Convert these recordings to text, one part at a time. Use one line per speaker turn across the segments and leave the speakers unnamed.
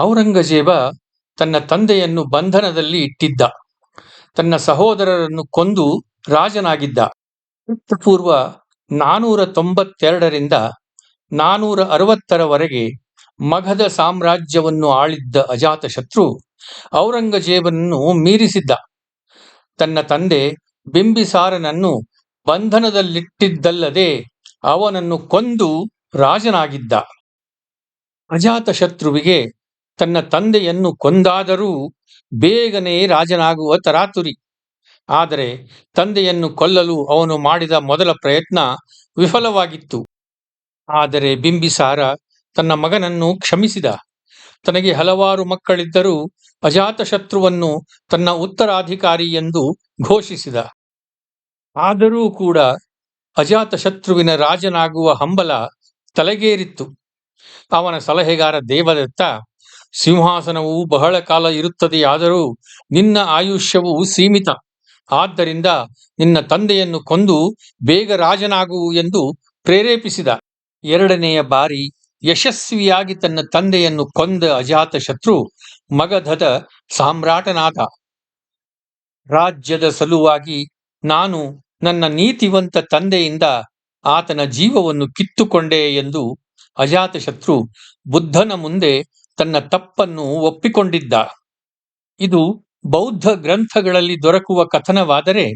ಔರಂಗಜೇಬ ತನ್ನ ತಂದೆಯನ್ನು ಬಂಧನದಲ್ಲಿ ಇಟ್ಟಿದ್ದ. ತನ್ನ ಸಹೋದರರನ್ನು ಕೊಂದು ರಾಜನಾಗಿದ್ದ. ಪೂರ್ವ ನಾನೂರ ತೊಂಬತ್ತೆರಡರಿಂದ ನಾನೂರ ಅರವತ್ತರವರೆಗೆ ಮಗಧ ಸಾಮ್ರಾಜ್ಯವನ್ನು ಆಳಿದ್ದ ಅಜಾತಶತ್ರು ಔರಂಗಜೇಬನನ್ನು ಮೀರಿಸಿದ್ದ. ತನ್ನ ತಂದೆ ಬಿಂಬಿಸಾರನನ್ನು ಬಂಧನದಲ್ಲಿಟ್ಟಿದ್ದಲ್ಲದೆ ಅವನನ್ನು ಕೊಂದು ರಾಜನಾಗಿದ್ದ. ಅಜಾತಶತ್ರುವಿಗೆ ತನ್ನ ತಂದೆಯನ್ನು ಕೊಂದಾದರೂ ಬೇಗನೆ ರಾಜನಾಗುವ ತರಾತುರಿ. ಆದರೆ ತಂದೆಯನ್ನು ಕೊಲ್ಲಲು ಅವನು ಮಾಡಿದ ಮೊದಲ ಪ್ರಯತ್ನ ವಿಫಲವಾಗಿತ್ತು. ಆದರೆ ಬಿಂಬಿಸಾರ ತನ್ನ ಮಗನನ್ನು ಕ್ಷಮಿಸಿದ. ತನಗೆ ಹಲವಾರು ಮಕ್ಕಳಿದ್ದರೂ ಅಜಾತಶತ್ರುವನ್ನು ತನ್ನ ಉತ್ತರಾಧಿಕಾರಿ ಎಂದು ಘೋಷಿಸಿದ. ಆದರೂ ಕೂಡ ಅಜಾತಶತ್ರುವಿನ ರಾಜನಾಗುವ ಹಂಬಲ ತಲೆಗೇರಿತ್ತು. ಅವನ ಸಲಹೆಗಾರ ದೇವದತ್ತ ಸಿಂಹಾಸನವು ಬಹಳ ಕಾಲ ಇರುತ್ತದೆಯಾದರೂ ನಿನ್ನ ಆಯುಷ್ಯವು ಸೀಮಿತ. ಆದ್ದರಿಂದ ನಿನ್ನ ತಂದೆಯನ್ನು ಕೊಂದು ಬೇಗ ರಾಜನಾಗುವು ಎಂದು ಪ್ರೇರೇಪಿಸಿದ. ಎರಡನೆಯ ಬಾರಿ ಯಶಸ್ವಿಯಾಗಿ ತನ್ನ ತಂದೆಯನ್ನು ಕೊಂದ ಅಜಾತ ಶತ್ರು ಮಗಧದ ಸಾಮ್ರಾಟನಾದ. ರಾಜ್ಯದ ಸಲುವಾಗಿ ನಾನು ನನ್ನ ನೀತಿವಂತ ತಂದೆಯಿಂದ ಆತನ ಜೀವವನ್ನು ಕಿತ್ತುಕೊಂಡೆ ಎಂದು ಅಜಾತಶತ್ರು ಬುದ್ಧನ ಮುಂದೆ ತನ್ನ ತಪ್ಪನ್ನು ಒಪ್ಪಿಕೊಂಡಿದ್ದ. ಇದು ಬೌದ್ಧ ಗ್ರಂಥಗಳಲ್ಲಿ ದೊರಕುವ ಕಥನವಾದರೆ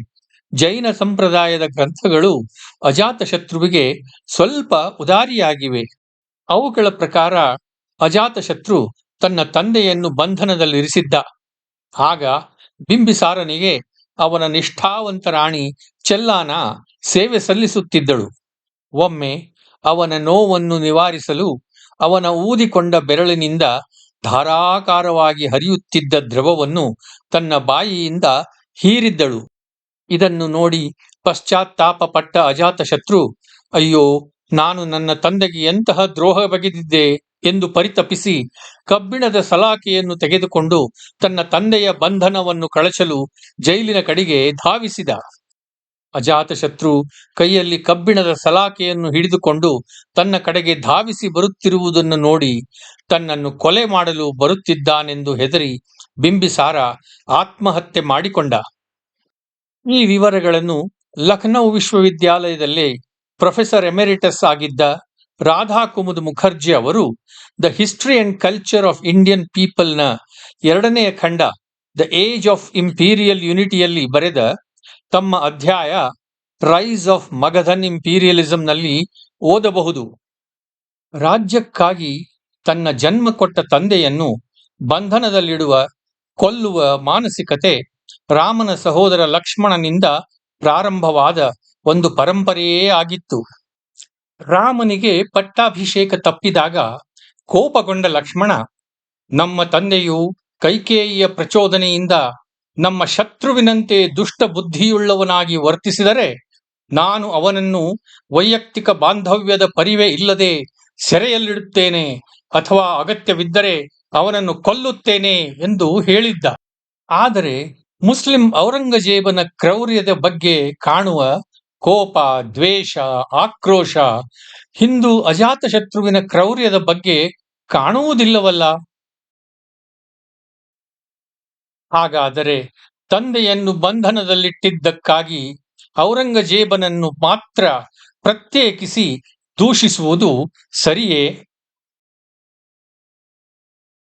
ಜೈನ ಸಂಪ್ರದಾಯದ ಗ್ರಂಥಗಳು ಅಜಾತಶತ್ರುವಿಗೆ ಸ್ವಲ್ಪ ಉದಾರಿಯಾಗಿವೆ. ಅವುಗಳ ಪ್ರಕಾರ ಅಜಾತಶತ್ರು ತನ್ನ ತಂದೆಯನ್ನು ಬಂಧನದಲ್ಲಿರಿಸಿದ್ದ. ಆಗ ಬಿಂಬಿಸಾರನಿಗೆ ಅವನ ನಿಷ್ಠಾವಂತ ರಾಣಿ ಚೆಲ್ಲಾನ ಸೇವೆ ಸಲ್ಲಿಸುತ್ತಿದ್ದಳು. ಒಮ್ಮೆ ಅವನ ನೋವನ್ನು ನಿವಾರಿಸಲು ಅವನ ಊದಿಕೊಂಡ ಬೆರಳಿನಿಂದ ಧಾರಾಕಾರವಾಗಿ ಹರಿಯುತ್ತಿದ್ದ ದ್ರವವನ್ನು ತನ್ನ ಬಾಯಿಯಿಂದ ಹೀರಿದ್ದಳು. ಇದನ್ನು ನೋಡಿ ಪಶ್ಚಾತ್ತಾಪ ಪಟ್ಟ ಅಜಾತಶತ್ರು, ಅಯ್ಯೋ, ನಾನು ನನ್ನ ತಂದೆಗೆ ಎಂತಹ ದ್ರೋಹ ಬಗೆದಿದ್ದೆ? ಎಂದು ಪರಿತಪಿಸಿ ಕಬ್ಬಿಣದ ಸಲಾಕೆಯನ್ನು ತೆಗೆದುಕೊಂಡು ತನ್ನ ತಂದೆಯ ಬಂಧನವನ್ನು ಕಳಚಲು ಜೈಲಿನ ಕಡೆಗೆ ಧಾವಿಸಿದ. ಅಜಾತಶತ್ರು ಕೈಯಲ್ಲಿ ಕಬ್ಬಿಣದ ಸಲಾಕೆಯನ್ನು ಹಿಡಿದುಕೊಂಡು ತನ್ನ ಕಡೆಗೆ ಧಾವಿಸಿ ಬರುತ್ತಿರುವುದನ್ನು ನೋಡಿ ತನ್ನನ್ನು ಕೊಲೆ ಮಾಡಲು ಬರುತ್ತಿದ್ದಾನೆಂದು ಹೆದರಿ ಬಿಂಬಿಸಾರ ಆತ್ಮಹತ್ಯೆ ಮಾಡಿಕೊಂಡ. ಈ ವಿವರಗಳನ್ನು ಲಖನೌ ವಿಶ್ವವಿದ್ಯಾಲಯದಲ್ಲಿ ಪ್ರೊಫೆಸರ್ ಎಮೆರಿಟಸ್ ಆಗಿದ್ದ ರಾಧಾ ಕುಮುದ್ ಮುಖರ್ಜಿ ಅವರು the history and culture of Indian ಪೀಪಲ್ನ ಎರಡನೆಯ ಖಂಡ ದ ಏಜ್ ಆಫ್ ಇಂಪೀರಿಯಲ್ ಯುನಿಟಿಯಲ್ಲಿ ಬರೆದ ತಮ್ಮ ಅಧ್ಯಾಯ ರೈಸ್ ಆಫ್ ಮಗಧನ್ ಇಂಪೀರಿಯಲಿಸಂನಲ್ಲಿ ಓದಬಹುದು. ರಾಜ್ಯಕ್ಕಾಗಿ ತನ್ನ ಜನ್ಮ ಕೊಟ್ಟ ತಂದೆಯನ್ನು ಬಂಧನದಲ್ಲಿಡುವ, ಕೊಲ್ಲುವ ಮಾನಸಿಕತೆ ರಾಮನ ಸಹೋದರ ಲಕ್ಷ್ಮಣನಿಂದ ಪ್ರಾರಂಭವಾದ ಒಂದು ಪರಂಪರೆಯೇ ಆಗಿತ್ತು. ರಾಮನಿಗೆ ಪಟ್ಟಾಭಿಷೇಕ ತಪ್ಪಿದಾಗ ಕೋಪಗೊಂಡ ಲಕ್ಷ್ಮಣ, ನಮ್ಮ ತಂದೆಯು ಕೈಕೇಯಿಯ ಪ್ರಚೋದನೆಯಿಂದ ನಮ್ಮ ಶತ್ರುವಿನಂತೆ ದುಷ್ಟ ಬುದ್ಧಿಯುಳ್ಳವನಾಗಿ ವರ್ತಿಸಿದರೆ ನಾನು ಅವನನ್ನು ವೈಯಕ್ತಿಕ ಬಾಂಧವ್ಯದ ಪರಿವೆ ಇಲ್ಲದೆ ಸೆರೆಯಲ್ಲಿಡುತ್ತೇನೆ ಅಥವಾ ಅಗತ್ಯವಿದ್ದರೆ ಅವನನ್ನು ಕೊಲ್ಲುತ್ತೇನೆ ಎಂದು ಹೇಳಿದ್ದ. ಆದರೆ ಮುಸ್ಲಿಂ ಔರಂಗಜೇಬನ ಕ್ರೌರ್ಯದ ಬಗ್ಗೆ ಕಾಣುವ ಕೋಪ, ದ್ವೇಷ, ಆಕ್ರೋಶ ಹಿಂದೂ ಅಜಾತಶತ್ರುವಿನ ಕ್ರೌರ್ಯದ ಬಗ್ಗೆ ಕಾಣುವುದಿಲ್ಲವಲ್ಲ. ಹಾಗಾದರೆ ತಂದೆಯನ್ನು ಬಂಧನದಲ್ಲಿಟ್ಟಿದ್ದಕ್ಕಾಗಿ ಔರಂಗಜೇಬನನ್ನು ಮಾತ್ರ ಪ್ರತ್ಯೇಕಿಸಿ ದೂಷಿಸುವುದು ಸರಿಯೇ?